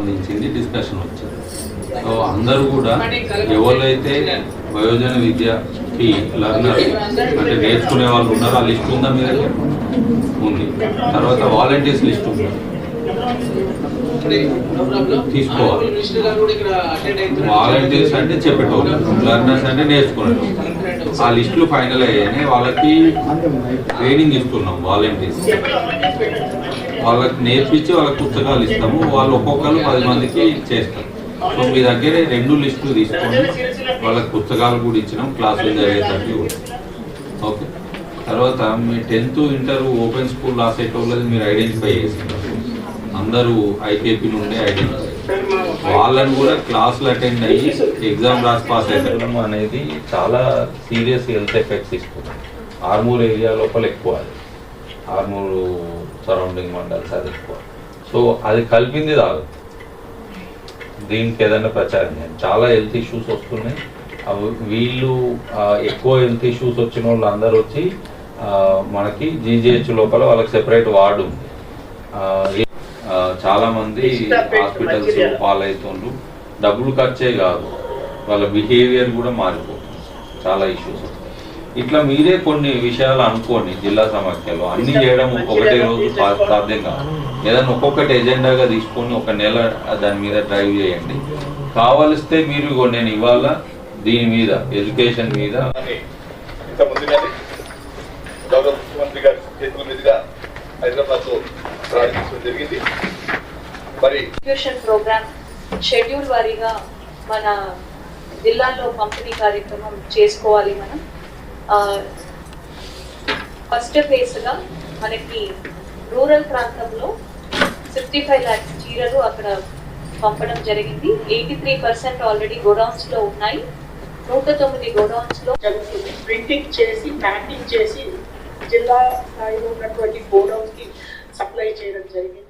సంబంధించింది డిస్కషన్ వచ్చింది సో అందరూ కూడా ఎవరైతే వయోజన విద్యకి లర్నర్ అంటే నేర్చుకునే వాళ్ళు ఉన్నారో ఆ లిస్ట్ ఉందా మీ దగ్గర? ఉంది. తర్వాత వాలంటీర్స్ లిస్ట్ ఉంది? తీసుకోవాలి. వాలంటీర్స్ అంటే చెప్పేటోళ్ళు లర్నర్స్ అంటే నేర్చుకునేటోళ్ళు. ఆ లిస్టులు ఫైనల్ అయ్యాయి వాళ్ళకి ట్రైనింగ్ ఇస్తున్నాం వాలంటీర్స్ వాళ్ళకి నేర్పించి వాళ్ళకి పుస్తకాలు ఇస్తాము. వాళ్ళు ఒక్కొక్కరు పది మందికి చేస్తారు. సో మీ దగ్గరే రెండు లిస్టులు తీసుకొని వాళ్ళకి పుస్తకాలు కూడా ఇచ్చినాం. క్లాసులు జరిగేటట్టు ఓకే. తర్వాత మీ టెన్త్ ఇంటర్ ఓపెన్ స్కూల్ రాసేటోళ్ళది మీరు ఐడెంటిఫై చేసినారు అందరూ ఐకేపీ నుండి ఐడెంటిఫై వాళ్ళని కూడా క్లాసులు అటెండ్ అయ్యి ఎగ్జామ్ రాసి పాస్ అవుతారు అనేది చాలా సీరియస్ హెల్త్ ఎఫెక్ట్స్ ఇస్తుంది ఆర్మూర్ ఏరియా లోపల ఎక్కువ అది. ఆర్మూర్ సరౌండింగ్ మండల్స్ అది ఎక్కువ. సో అది కలిపింది కాదు దీనికి ఏదైనా ప్రచారం చేయండి. చాలా హెల్త్ ఇష్యూస్ వస్తున్నాయి. వీళ్ళు ఎక్కువ హెల్త్ ఇష్యూస్ వచ్చిన వాళ్ళు అందరూ వచ్చి మనకి జీజీహెచ్ లోపల వాళ్ళకి సెపరేట్ వార్డు ఉంది. ఆ, ఏ- ఆ, చాలా మంది హాస్పిటల్స్ పాలవుతుండ్రు డబ్బులు ఖర్చే కాదు. వాళ్ళ బిహేవియర్ కూడా మారిపోతుంది. చాలా ఇష్యూస్ వస్తాయి ఇట్లా మీరే కొన్ని విషయాలు అనుకోండి జిల్లా సమాఖ్యలో. అన్ని చేయడం ఒకటే రోజు సాధ్యం కాదు. ఏదైనా ఒక్కొక్కటి ఎజెండాగా తీసుకొని ఒక నెల దాని మీద డ్రైవ్ చేయండి. కావలిస్తే మీరు నేను ఇవాళ దీని మీద ఎడ్యుకేషన్ మీద అని ఇంత ముందుగానే గౌరవ ముఖ్యమంత్రి గారి చేతుల మీదుగా హైదరాబాద్లో ప్రారంభించడం జరిగింది. మరి డిస్ట్రిబ్యూషన్ ప్రోగ్రామ్ షెడ్యూల్ వారీగా మన జిల్లాలో పంపిణీ కార్యక్రమం చేసుకోవాలి మనం. ఫస్ట్ ఫేజ్గా మనకి రూరల్ ప్రాంతంలో సిక్స్టీ ఫైవ్ ల్యాక్స్ చీరలు అక్కడ పంపడం జరిగింది. ఎయిటీ త్రీ పర్సెంట్ ఆల్రెడీ గోడౌన్స్లో ఉన్నాయి. నూట తొమ్మిది గోడౌన్స్లో జరుగుతుంది. ప్రింటింగ్ చేసి ప్యాకింగ్ చేసి జిల్లా స్థాయిలో ఉన్నటువంటి గోడౌన్స్కి సప్లై చేయడం జరిగింది.